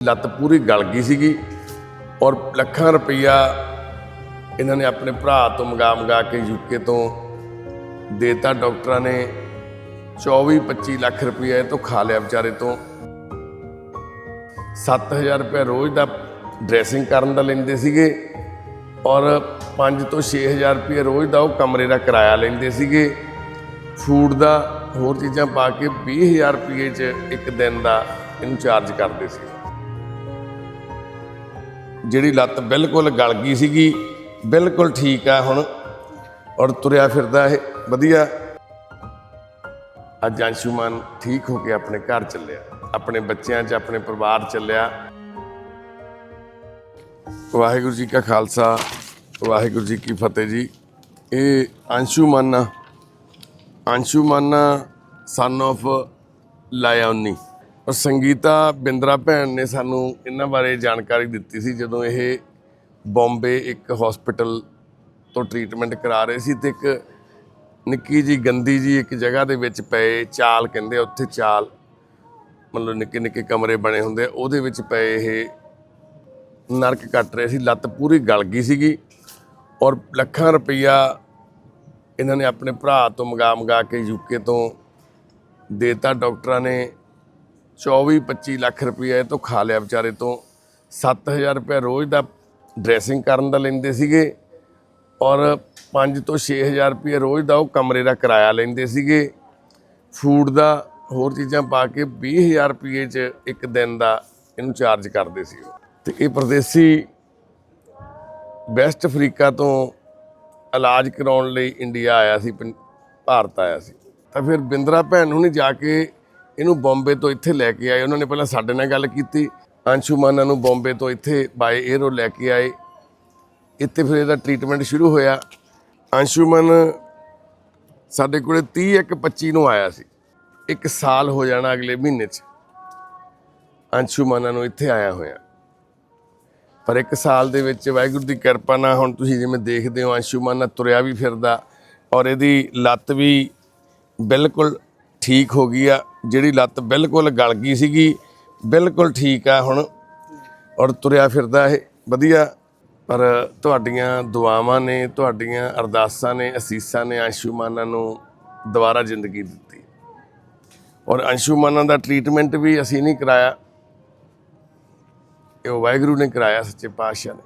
ਲੱਤ ਪੂਰੀ ਗਲ ਗਈ ਸੀਗੀ ਔਰ ਲੱਖਾਂ ਰੁਪਈਆ ਇਹਨਾਂ ਨੇ ਆਪਣੇ ਭਰਾ ਤੋਂ ਮੰਗਾ ਮੰਗਾ ਕੇ ਯੂਕੇ ਤੋਂ ਦੇਤਾ। ਡਾਕਟਰਾਂ ਨੇ 24 25 ਲੱਖ ਰੁਪਈਆ ਇਹ ਤੋਂ ਖਾ ਲਿਆ ਵਿਚਾਰੇ ਤੋਂ। 7000 ਰੁਪਏ ਰੋਜ਼ ਦਾ ਡਰੈਸਿੰਗ ਕਰਨ ਦਾ ਲੈਂਦੇ ਸੀਗੇ ਔਰ 5 ਤੋਂ 6000 ਰੁਪਏ ਰੋਜ਼ ਦਾ ਉਹ ਕਮਰੇ ਦਾ ਕਿਰਾਇਆ ਲੈਂਦੇ ਸੀਗੇ। ਫੂਡ ਦਾ ਹੋਰ ਚੀਜ਼ਾਂ ਪਾ ਕੇ 20000 ਰੁਪਏ ਚ ਇੱਕ ਦਿਨ ਦਾ ਇਹਨੂੰ ਚਾਰਜ ਕਰਦੇ ਸੀ। ਜਿਹੜੀ ਲੱਤ ਬਿਲਕੁਲ ਗਲ ਗਈ ਸੀਗੀ, ਬਿਲਕੁਲ ਠੀਕ ਆ ਹੁਣ, ਔਰ ਤੁਰਿਆ ਫਿਰਦਾ ਇਹ, ਵਧੀਆ। ਅੱਜ ਅੰਸ਼ੁਮਨ ਠੀਕ ਹੋ ਕੇ ਆਪਣੇ ਘਰ ਚੱਲਿਆ, ਆਪਣੇ ਬੱਚਿਆਂ 'ਚ, ਆਪਣੇ ਪਰਿਵਾਰ ਚੱਲਿਆ। ਵਾਹਿਗੁਰੂ ਜੀ ਕਾ ਖਾਲਸਾ, ਵਾਹਿਗੁਰੂ ਜੀ ਕੀ ਫਤਿਹ ਜੀ। ਇਹ ਅੰਸ਼ੂਮਾਨਾ ਅੰਸ਼ੂਮਾਨਾ ਸਨ of ਲਾਇਓਨੀ ਸੰਗੀਤਾ ਬਿੰਦਰਾ ਭੈਣ ਨੇ ਸਾਨੂੰ ਇਹਨਾਂ ਬਾਰੇ ਜਾਣਕਾਰੀ ਦਿੱਤੀ ਸੀ ਜਦੋਂ ਇਹ ਬੰਬੇ ਇੱਕ ਹਸਪੀਟਲ ਤੋਂ ਟ੍ਰੀਟਮੈਂਟ ਕਰਾ ਰਹੇ ਸੀ ਤੇ ਇੱਕ ਨਿੱਕੀ ਜੀ, ਗੰਦੀ ਜੀ ਇੱਕ ਜਗ੍ਹਾ ਦੇ ਵਿੱਚ ਪਏ ਚਾਲ ਕਹਿੰਦੇ ਉੱਥੇ ਚਾਲ, ਮਤਲਬ ਨਿੱਕੇ ਨਿੱਕੇ ਕਮਰੇ ਬਣੇ ਹੁੰਦੇ ਉਹਦੇ ਵਿੱਚ ਪਏ ਇਹ ਨਰਕ ਕੱਟ ਰਹੇ ਸੀ, ਲੱਤ ਪੂਰੀ ਗਲ ਗਈ ਸੀਗੀ ਔਰ ਲੱਖਾਂ ਰੁਪਈਆ ਇਹਨਾਂ ਨੇ ਆਪਣੇ ਭਰਾ ਤੋਂ ਮੰਗਾ ਮੰਗਾ ਕੇ ਯੂਕੇ ਤੋਂ ਦੇਤਾ, ਡਾਕਟਰਾਂ ਨੇ 24 25 ਲੱਖ ਰੁਪਈਆ ਇਹ ਤੋਂ ਖਾ ਲਿਆ ਵਿਚਾਰੇ ਤੋਂ। 7000 ਰੁਪਏ ਰੋਜ਼ ਦਾ ਡਰੈਸਿੰਗ ਕਰਨ ਦਾ ਲੈਂਦੇ ਸੀਗੇ ਔਰ 5 ਤੋਂ 6000 ਰੁਪਏ ਰੋਜ਼ ਦਾ ਉਹ ਕਮਰੇ ਦਾ ਕਿਰਾਇਆ ਲੈਂਦੇ ਸੀਗੇ। ਫੂਡ ਦਾ ਹੋਰ ਚੀਜ਼ਾਂ ਪਾ ਕੇ 20000 ਰੁਪਏ ਚ ਇੱਕ ਦਿਨ ਦਾ ਇਹਨੂੰ ਚਾਰਜ ਕਰਦੇ ਸੀ ਉਹ। ਤੇ ਇਹ ਪਰਦੇਸੀ ਵੈਸਟ ਅਫਰੀਕਾ ਤੋਂ ਇਲਾਜ ਕਰਾਉਣ ਲਈ ਇੰਡੀਆ ਆਇਆ ਸੀ, ਪੰ- ਭਾਰਤ ਆਇਆ ਸੀ। ਤਾਂ ਫਿਰ ਬਿੰਦਰਾ ਭੈਣ ਨੂੰ ਹੁਣੀ ਜਾ ਕੇ ਇਹਨੂੰ ਬੰਬੇ ਤੋਂ ਇੱਥੇ ਲੈ ਕੇ ਆਏ। ਉਹਨਾਂ ਨੇ ਪਹਿਲਾਂ ਸਾਡੇ ਨਾਲ ਗੱਲ ਕੀਤੀ। ਅੰਸ਼ੁਮਾਨਾ ਨੂੰ ਬੰਬੇ ਤੋਂ ਇੱਥੇ ਬਾਏ 에ਅਰੋ ਲੈ ਕੇ ਆਏ। ਇੱਥੇ ਫਿਰ ਇਹਦਾ ਟ੍ਰੀਟਮੈਂਟ ਸ਼ੁਰੂ ਹੋਇਆ। ਅੰਸ਼ੁਮਨ ਸਾਡੇ ਕੋਲੇ 30 ਇੱਕ 25 ਨੂੰ ਆਇਆ ਸੀ। ਇੱਕ ਸਾਲ ਹੋ ਜਾਣਾ ਅਗਲੇ ਮਹੀਨੇ 'ਚ। ਅੰਸ਼ੁਮਨਾ ਨੂੰ ਇੱਥੇ ਆਇਆ ਹੋਇਆ। ਪਰ ਇੱਕ ਸਾਲ ਦੇ ਵਿੱਚ ਵਾਹਿਗੁਰੂ ਦੀ ਕਿਰਪਾ ਨਾਲ ਹੁਣ ਤੁਸੀਂ ਜਿਵੇਂ ਦੇਖਦੇ ਹੋ ਅੰਸ਼ੁਮਨ ਤੁਰਿਆ ਵੀ ਫਿਰਦਾ ਔਰ ਇਹਦੀ ਲੱਤ ਵੀ ਬਿਲਕੁਲ ਠੀਕ ਹੋ ਗਈ ਆ, ਜਿਹੜੀ ਲੱਤ ਬਿਲਕੁਲ ਗਲ ਗਈ ਸੀਗੀ, ਬਿਲਕੁਲ ਠੀਕ ਆ ਹੁਣ। ਔਰ ਤੁਰਿਆ ਫਿਰਦਾ ਇਹ, ਵਧੀਆ। ਪਰ ਤੁਹਾਡੀਆਂ ਦੁਆਵਾਂ ਨੇ, ਤੁਹਾਡੀਆਂ ਅਰਦਾਸਾਂ ਨੇ, ਅਸੀਸਾਂ ਨੇ ਅੰਸ਼ੂਮਾਨਾਂ ਨੂੰ ਦੁਬਾਰਾ ਜ਼ਿੰਦਗੀ ਦਿੱਤੀ। ਔਰ ਅੰਸ਼ੂਮਾਨਾਂ ਦਾ ਟ੍ਰੀਟਮੈਂਟ ਵੀ ਅਸੀਂ ਨਹੀਂ ਕਰਾਇਆ। ਇਹ ਵਾਹਿਗੁਰੂ ਨੇ ਕਰਾਇਆ ਸੱਚੇ ਪਾਤਸ਼ਾਹ ਨੇ।